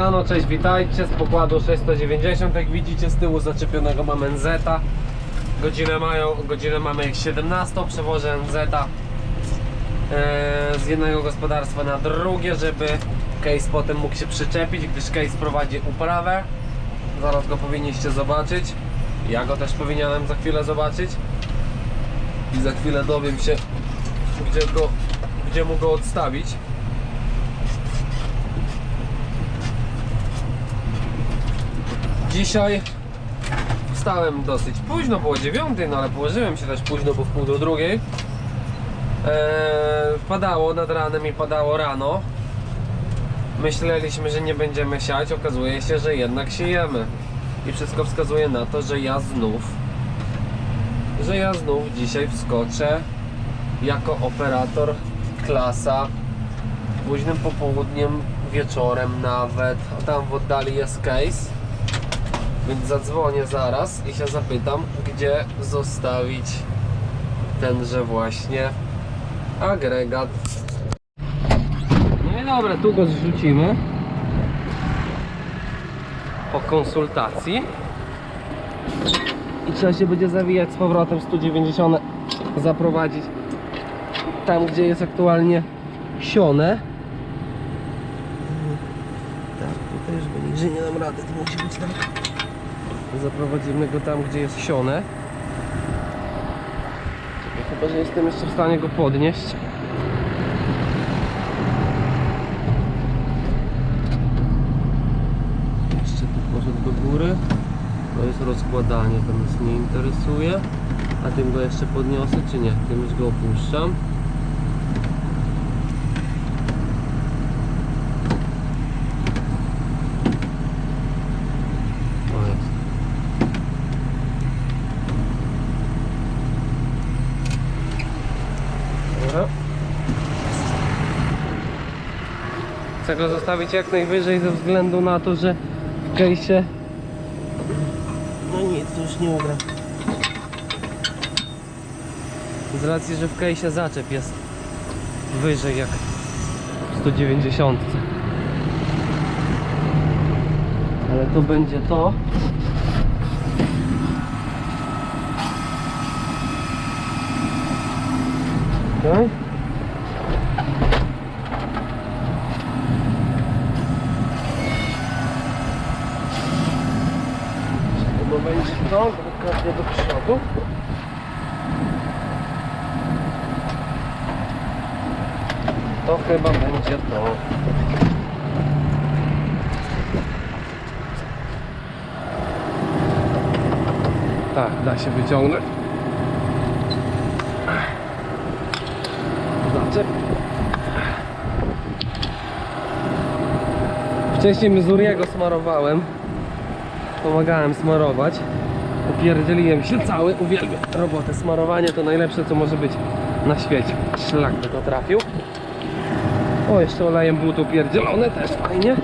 Siemano, cześć, witajcie z pokładu 690 Jak widzicie z tyłu zaczepionego mamy NZ Godzinę, mają, godzinę mamy jak 17 Przewożę NZ e, z jednego gospodarstwa na drugie Żeby case potem mógł się przyczepić Gdyż case prowadzi uprawę. Zaraz go powinniście zobaczyć. Ja go też powinienem za chwilę zobaczyć. I za chwilę dowiem się Gdzie, go, gdzie mu go odstawić Dzisiaj wstałem dosyć późno, było dziewiątej, no ale położyłem się też późno, bo w pół do drugiej. Eee, padało nad ranem i padało rano. Myśleliśmy, że nie będziemy siać, okazuje się, że jednak siejemy. I wszystko wskazuje na to, że ja znów, że ja znów dzisiaj wskoczę jako operator klasa późnym popołudniem, wieczorem nawet. A tam w oddali jest case. Więc zadzwonię zaraz i się zapytam, gdzie zostawić tenże właśnie agregat. No i dobra, tu go zrzucimy po konsultacji. I trzeba się będzie zawijać z powrotem 190, zaprowadzić tam, gdzie jest aktualnie sione. Tak, tutaj już go niżej nie dam rady, to musi być tam zaprowadzimy go tam, gdzie jest sione. Czekaj, chyba, że jestem jeszcze w stanie go podnieść. Jeszcze tu poszedł do góry. To jest rozkładanie, to nas nie interesuje. A tym go jeszcze podniosę, czy nie? Tym już go opuszczam. O jest. Dobra. Chcę go zostawić jak najwyżej ze względu na to, że w kejsie no nic, to już nie ugra. Z racji, że w kejsie zaczep jest wyżej jak w 190. Ale to będzie to. Okay. To będzie to, delikatnie do przodu. To chyba będzie to. Tak, da się wyciągnąć. Zaczep. Wcześniej Mizuriego smarowałem. Pomagałem smarować. Upierdzieliłem się cały, uwielbiam robotę. Smarowanie to najlepsze co może być na świecie. Szlak by to trafił. O, jeszcze olejem but upierdzielone, też fajnie.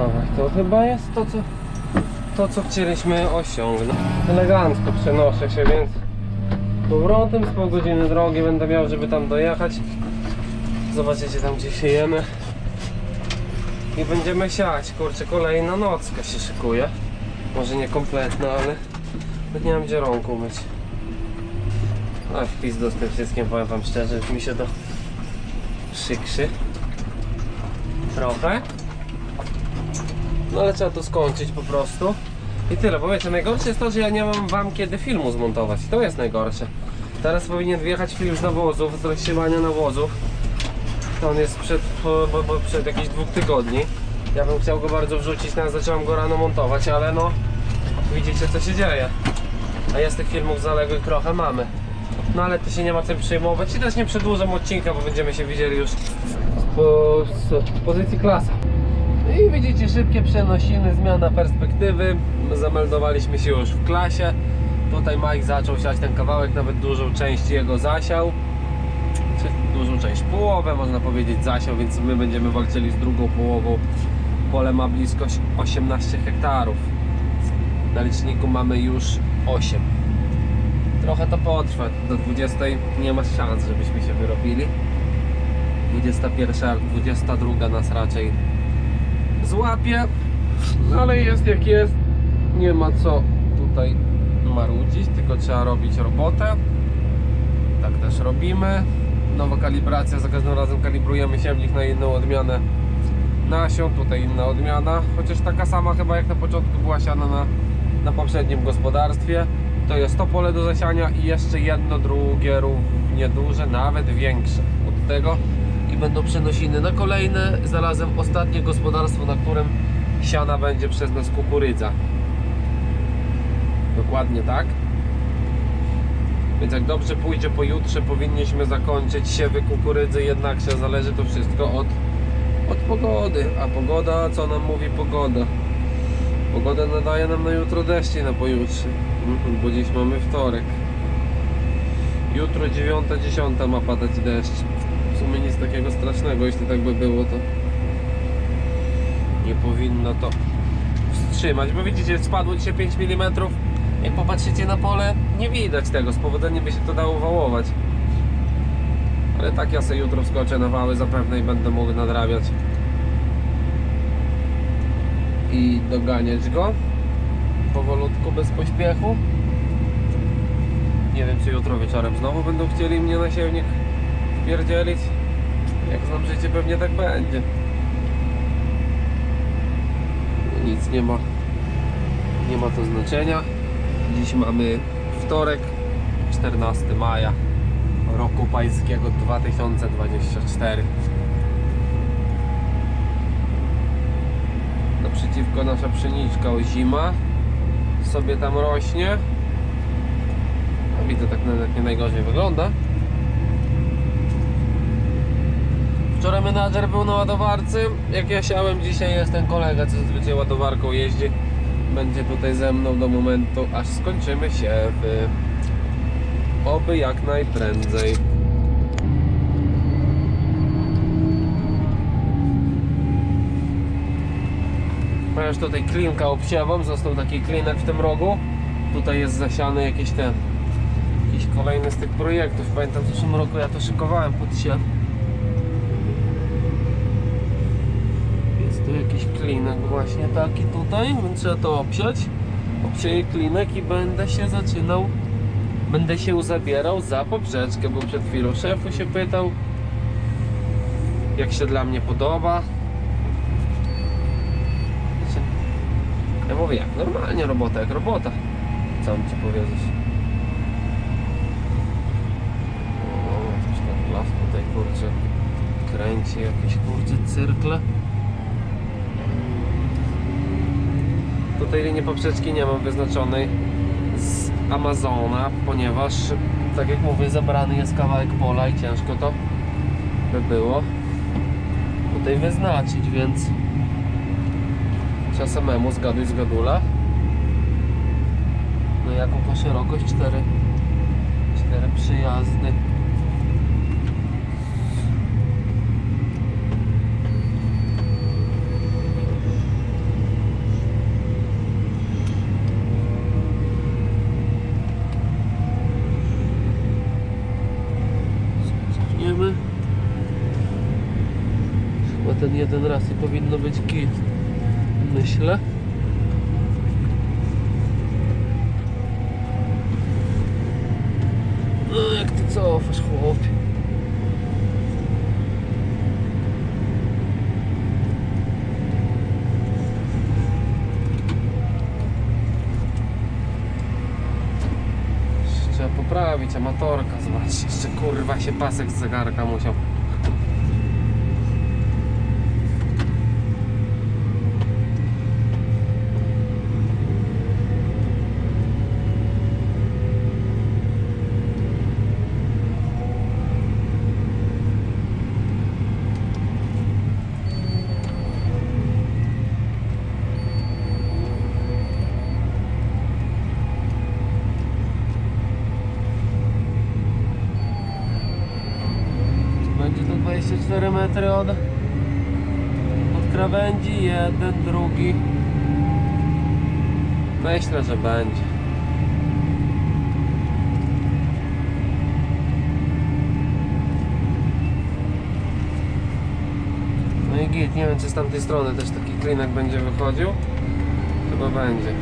Dobra, chyba jest to co, to, co chcieliśmy osiągnąć. Elegancko przenoszę się, więc powrotem z pół godziny drogi będę miał, żeby tam dojechać. Zobaczycie tam, gdzie siejemy. I będziemy siać. Kurczę, kolejna nocka się szykuje. Może nie kompletna, ale nie mam gdzie rąk umyć. A wpis do tym wszystkim, powiem wam szczerze, mi się to przykrzy. Trochę. No ale trzeba to skończyć po prostu. I tyle, bo wiecie, najgorsze jest to, że ja nie mam wam kiedy filmu zmontować. To jest najgorsze. Teraz powinien wjechać film z nawozów, z rozsiewania nawozów. On jest przed, po, po, przed jakichś dwóch tygodni. Ja bym chciał go bardzo wrzucić, teraz zacząłem go rano montować, ale no widzicie co się dzieje. A jest tych filmów zaległych trochę mamy. No ale to się nie ma czym przejmować i też nie przedłużam odcinka, bo będziemy się widzieli już po, z pozycji klasa. I widzicie szybkie przenosiny, zmiana perspektywy. Zameldowaliśmy się już w klasie. Tutaj Mike zaczął siać ten kawałek, nawet dużą część jego zasiał. Czy dużą część, połowę można powiedzieć zasiał, więc my będziemy walczyli z drugą połową. Pole ma blisko 18 hektarów. Na liczniku mamy już 8. Trochę to potrwa. Do 20 nie ma szans, żebyśmy się wyrobili. 21, 22 nas raczej złapie. No ale jest jak jest. Nie ma co tutaj marudzić, tylko trzeba robić robotę. Tak też robimy. Nowa kalibracja, za każdym razem kalibrujemy siewnik na inną odmianę nasion, tutaj inna odmiana, chociaż taka sama chyba jak na początku była siana na, na poprzednim gospodarstwie. To jest to pole do zasiania i jeszcze jedno, drugie równie duże, nawet większe od tego będą przenosiny na kolejne, zarazem ostatnie gospodarstwo, na którym siana będzie przez nas kukurydza. Dokładnie tak. Więc jak dobrze pójdzie pojutrze, powinniśmy zakończyć siewy kukurydzy, jednakże zależy to wszystko od, od pogody. A pogoda, co nam mówi pogoda? Pogoda nadaje nam na jutro deszcz i na pojutrze, Mhm, bo dziś mamy wtorek. Jutro 9-10 ma padać deszcz. Sumie nic takiego strasznego, jeśli tak by było, to nie powinno to wstrzymać, bo widzicie, spadło dzisiaj 5 mm. Jak popatrzycie na pole, nie widać tego, z powodzeniem by się to dało wałować. Ale tak ja sobie jutro wskoczę na wały zapewne i będę mógł nadrabiać i doganiać go powolutku, bez pośpiechu. Nie wiem, czy jutro wieczorem znowu będą chcieli mnie na siewnik wpierdzielić. Jak znam życie, pewnie tak będzie. Nic nie ma, nie ma to znaczenia. Dziś mamy wtorek, 14 maja roku pańskiego 2024. Naprzeciwko nasza pszeniczka ozima sobie tam rośnie. A widzę tak nawet nie najgorzej wygląda. Wczoraj menadżer był na ładowarce. Jak ja siałem, dzisiaj jest ten kolega, co zazwyczaj ładowarką jeździ. Będzie tutaj ze mną do momentu, aż skończymy siewy. Oby jak najprędzej. Ponieważ tutaj klinka obsiewam, został taki klinek w tym rogu. Tutaj jest zasiany jakieś ten, jakiś kolejny z tych projektów. Pamiętam w zeszłym roku ja to szykowałem pod siew. Jest tu jakiś klinek właśnie taki tutaj, więc trzeba to obsiać. Obsieję klinek i będę się zaczynał, będę się zabierał za poprzeczkę, bo przed chwilą szefu się pytał, jak się dla mnie podoba. Ja mówię, jak normalnie robota, jak robota. Co mam ci powiedzieć? O, coś las tutaj kurczę kręci jakieś kurczę cyrkle. Tutaj linii poprzeczki nie mam wyznaczonej z Amazona, ponieważ tak jak mówię, zabrany jest kawałek pola i ciężko to by było tutaj wyznaczyć, więc trzeba samemu zgaduj z gadula. No jaką to szerokość? 4 cztery przyjazdy. Cofniemy. Chyba ten jeden raz i powinno być git. Myślę. No jak ty cofasz chłopie? Trzeba poprawić amatorka, zobacz, jeszcze kurwa się pasek z zegarka musiał krawędzi, jeden, drugi. Myślę, że będzie. No i git, nie wiem czy z tamtej strony też taki klinek będzie wychodził. Chyba będzie.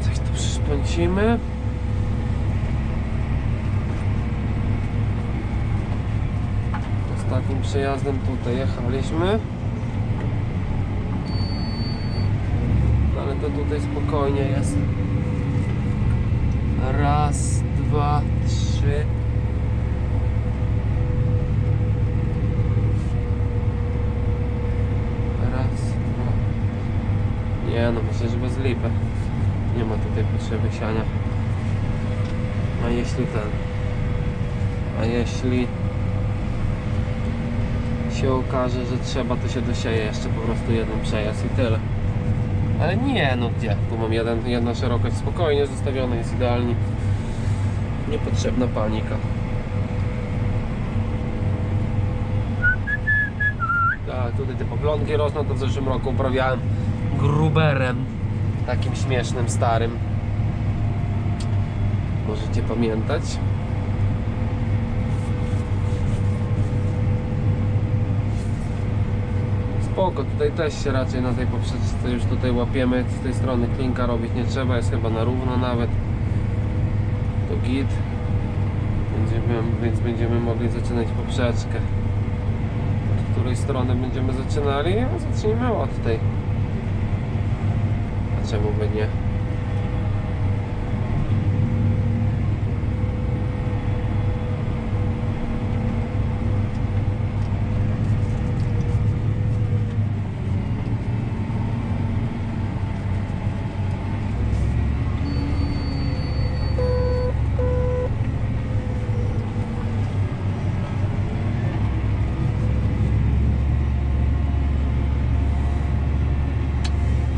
Coś tu przyszpącimy. Ostatnim przejazdem tutaj jechaliśmy. Ale to tutaj spokojnie jest. Raz, dwa, trzy. Raz, dwa. Nie no, myślę, że bez lipy. Nie ma tutaj potrzeby siania. A jeśli ten... A jeśli się okaże, że trzeba, to się dosieje jeszcze po prostu jeden przejazd i tyle. Ale nie, no gdzie? Tu mam jeden, jedna szerokość spokojnie zostawiona, jest idealnie. Niepotrzebna panika. Tak, tutaj te poplątki rosną, to w zeszłym roku uprawiałem gruberem. Takim śmiesznym, starym. Możecie pamiętać. Spoko, tutaj też się raczej na tej poprzeczce już tutaj łapiemy. Z tej strony klinka robić nie trzeba, jest chyba na równo nawet. To git. Będziemy, więc będziemy mogli zaczynać poprzeczkę. Od której strony będziemy zaczynali? No, Zacznijmy od tej. A czemu by nie?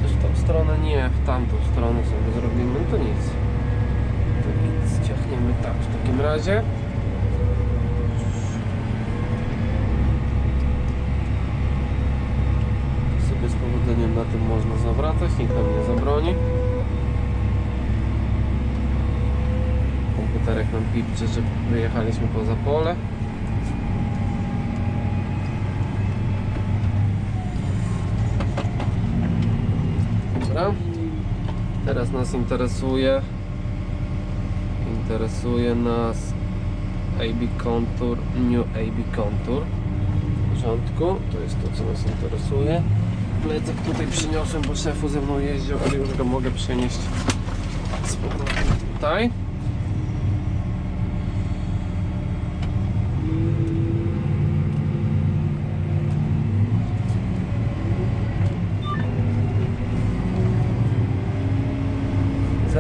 Też w tą stronę nie, w tamtą stronę sobie zrobimy, to nic. To nic, ciachniemy tak w takim razie. Sobie z powodzeniem na tym można zawracać, nikt nam nie zabroni. Komputerek nam pipcze, że wyjechaliśmy poza pole. Dobra. Teraz nas interesuje interesuje nas AB Contour, New AB Contour. W porządku, to jest to co nas interesuje. Plecak tutaj przyniosłem, bo szefu ze mną jeździł, ale już go mogę przenieść z powrotem tutaj.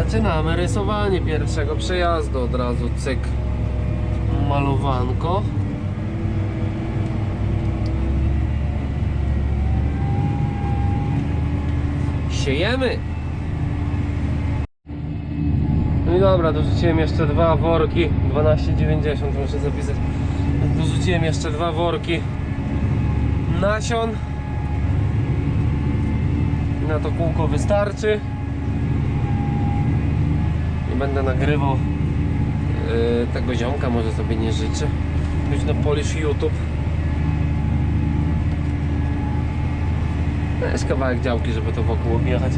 Zaczynamy rysowanie pierwszego przejazdu. Od razu cyk malowanko. Siejemy. No i dobra, dorzuciłem jeszcze dwa worki 12,90 muszę zapisać. Dorzuciłem jeszcze dwa worki nasion. Na to kółko wystarczy będę nagrywał yy, tego ziomka, może sobie nie życzy. Być na Polish YouTube. Jest kawałek działki, żeby to wokół objechać.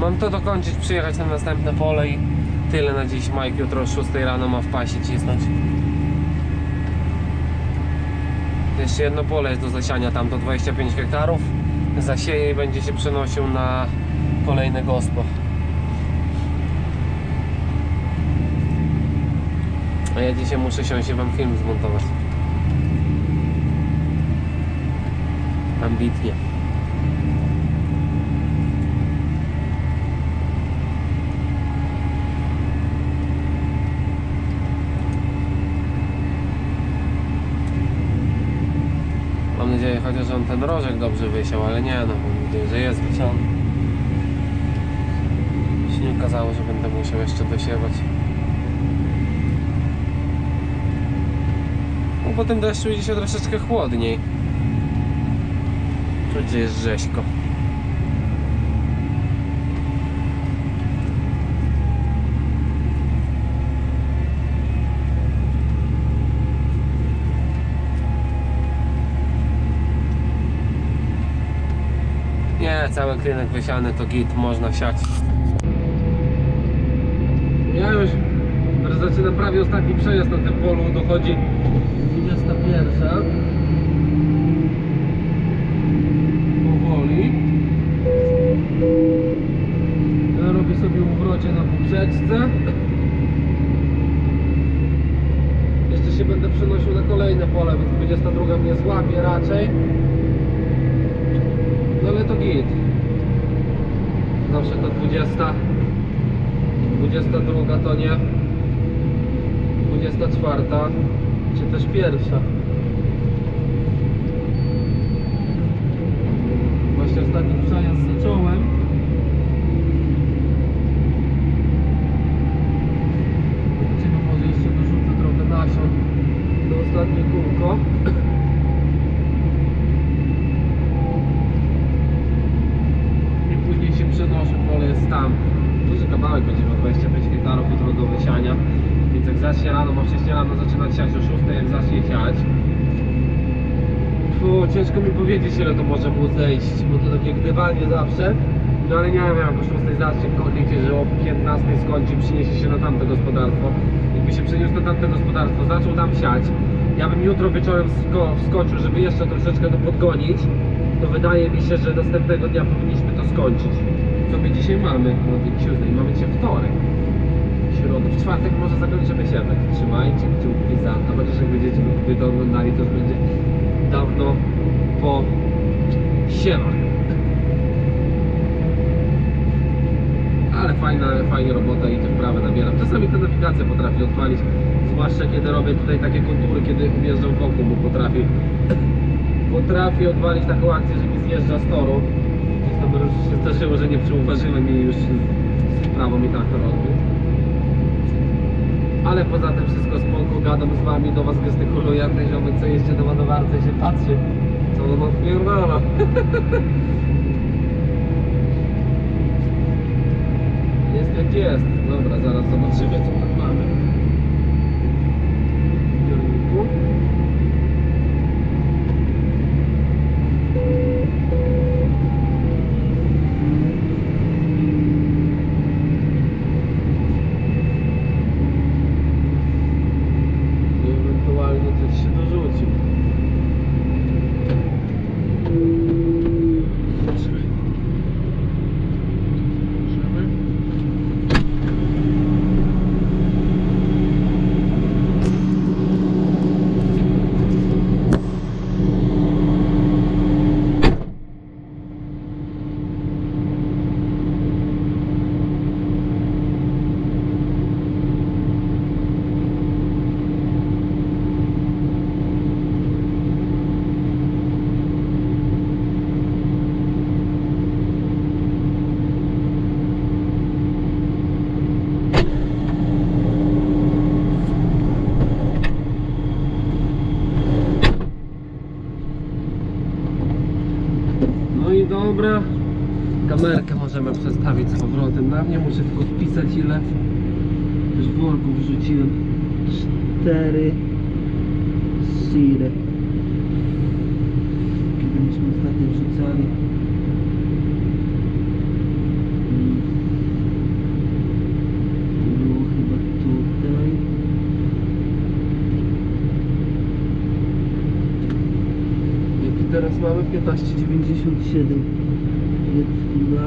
Mam to dokończyć, przyjechać na następne pole i tyle na dziś. Mike jutro o 6 rano ma w pasie cisnąć. Jeszcze jedno pole jest do zasiania, tam to 25 hektarów. Zasieje i będzie się przenosił na kolejne gospo. A ja dzisiaj muszę siąść i wam film zmontować. Ambitnie. nadzieję, chociaż on ten rożek dobrze wysiał, ale nie no, mam nadzieję, że jest wysiany. Się nie okazało, że będę musiał jeszcze dosiewać. No po tym deszczu idzie się troszeczkę chłodniej. Czuć, że jest rzeźko. Nie, cały klinek wysiany to git, można siać. Ja już zaczynam prawie ostatni przejazd na tym polu, dochodzi 21. Powoli. Ja robię sobie uwrocie na poprzeczce. Jeszcze się będę przenosił na kolejne pole, więc 22 mnie złapie raczej. No ale to git. Zawsze to 20. 22 to nie. 24. Czy też pierwsza. Właśnie ostatni przejazd zacząłem. Zobaczymy, może jeszcze dorzucę trochę nasion do ostatnie kółko. I później się przenoszę, pole jest tam. Duży kawałek będzie miał 25 hektarów jutro do wysiania. Więc jak zacznie rano, bo wcześniej rano zaczynać siać o 6, jak zacznie siać. Fu, powiedzieć ile to może mu zejść, bo to takie gdybanie zawsze. No ale nie wiem, jak o 6 zacznie liczyć, że o 15 skończy, przyniesie się na tamte gospodarstwo. Jakby się przeniósł na tamte gospodarstwo, zaczął tam siać. Ja bym jutro wieczorem sko wskoczył, żeby jeszcze troszeczkę to podgonić. To wydaje mi się, że następnego dnia powinniśmy to skończyć. Co my dzisiaj mamy? No Tuesday, mamy dzisiaj wtorek. Środę. W czwartek może zakończymy siemek. Trzymajcie kciuki za to, chociaż jak będziecie to oglądali, to już będzie dawno po siemach. Ale fajna, fajnie robota i te wprawy nabieram. Czasami ta nawigacja potrafi odpalić, zwłaszcza kiedy robię tutaj takie kontury, kiedy wjeżdżam wokół, bo potrafi potrafi odwalić taką akcję, że mi zjeżdża z toru. Gdzieś tam już się zdarzyło, że nie przyuważyłem i już prawo mi tak robi. Ale poza tym wszystko spoko, gadam z wami, do was gestykuluję, jak ten ziomek co jeździ do ładowarce się patrzy, co on odpierdala. Jest jak jest. Dobra, zaraz zobaczymy co tam mamy. W zbiorniku. I ewentualnie coś się dorzucił. Zobaczymy. Zobaczymy. No i dobra. Możemy przestawić z powrotem na mnie. Muszę tylko wpisać ile już worków wrzuciłem. Cztery siry. Kiedy myśmy ostatnio wrzucali. Mm. Było chyba tutaj. Jaki teraz mamy? 15,97